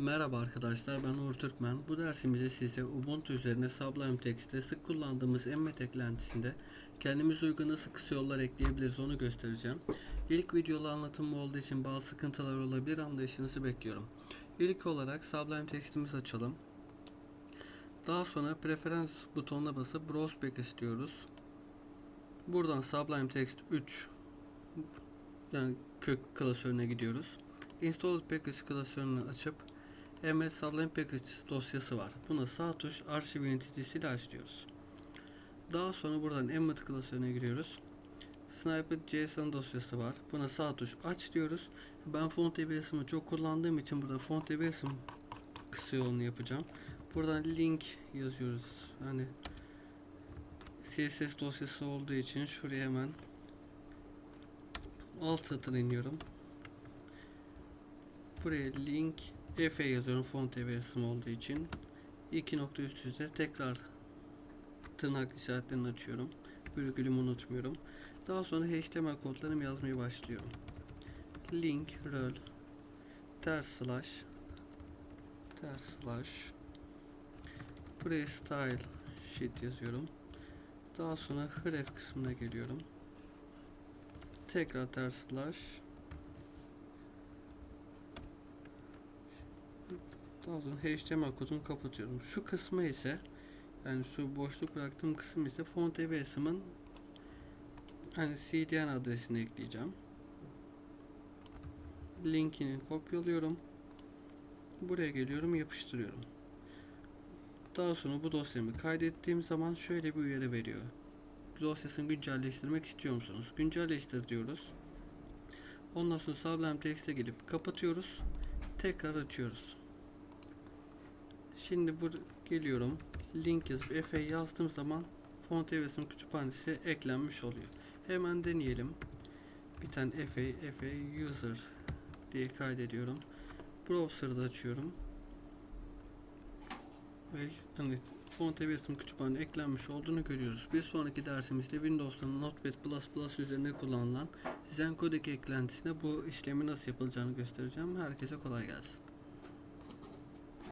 Merhaba arkadaşlar ben Uğur Türkmen. Bu dersimizde size Ubuntu üzerine Sublime Text'te sık kullandığımız emmet eklentisinde kendimiz uygun nasıl kısa yollar ekleyebiliriz onu göstereceğim. İlk videolu anlatımı olduğu için bazı sıkıntılar olabilir anlayışınızı bekliyorum. İlk olarak Sublime Text'imizi açalım. Daha sonra preferans butonuna basıp Browse Package diyoruz. Buradan Sublime Text 3 yani kök klasörüne gidiyoruz. Installed Package klasörünü açıp MS Sublime Package dosyası var. Buna sağ tuş arşiv yöneticisiyle açlıyoruz. Daha sonra buradan Emmet klasörüne giriyoruz. Snippet JSON dosyası var. Buna sağ tuş aç diyoruz. Ben font EBS'imi çok kullandığım için burada font EBS'im kısa yolunu yapacağım. Buradan link yazıyoruz. Hani CSS dosyası olduğu için şuraya hemen alt satır iniyorum. Buraya link F yazıyorum font ebesim olduğu için. İki nokta üst üste tekrar tırnak işaretlerini açıyorum. Virgülümü unutmuyorum. Daha sonra HTML kodlarımı yazmaya başlıyorum. Link rel ters slash ters slash buraya style sheet yazıyorum. Daha sonra href kısmına geliyorum. Tekrar ters slash Daha sonra HTML kodumu kapatıyorum. Şu kısmı ise yani şu boşluk bıraktığım kısım ise font EBS'imin hani CDN adresini ekleyeceğim. Linkini kopyalıyorum. Buraya geliyorum yapıştırıyorum. Daha sonra bu dosyamı kaydettiğim zaman şöyle bir uyarı veriyor. Dosyasını güncelleştirmek istiyor musunuz? Güncelleştir diyoruz. Ondan sonra Sublime Text'e gelip kapatıyoruz. Tekrar açıyoruz. Şimdi bu geliyorum. Link yazıp Efe yazdığım zaman font resim kütüphanesi eklenmiş oluyor. Hemen deneyelim. Bir tane Efe, Efe user diye kaydediyorum. Browser'da açıyorum. Ve hani font resim kütüphane eklenmiş olduğunu görüyoruz. Bir sonraki dersimizde Windows'tan Notepad++ üzerinde kullanılan Zencodec eklentisine bu işlemi nasıl yapılacağını göstereceğim. Herkese kolay gelsin.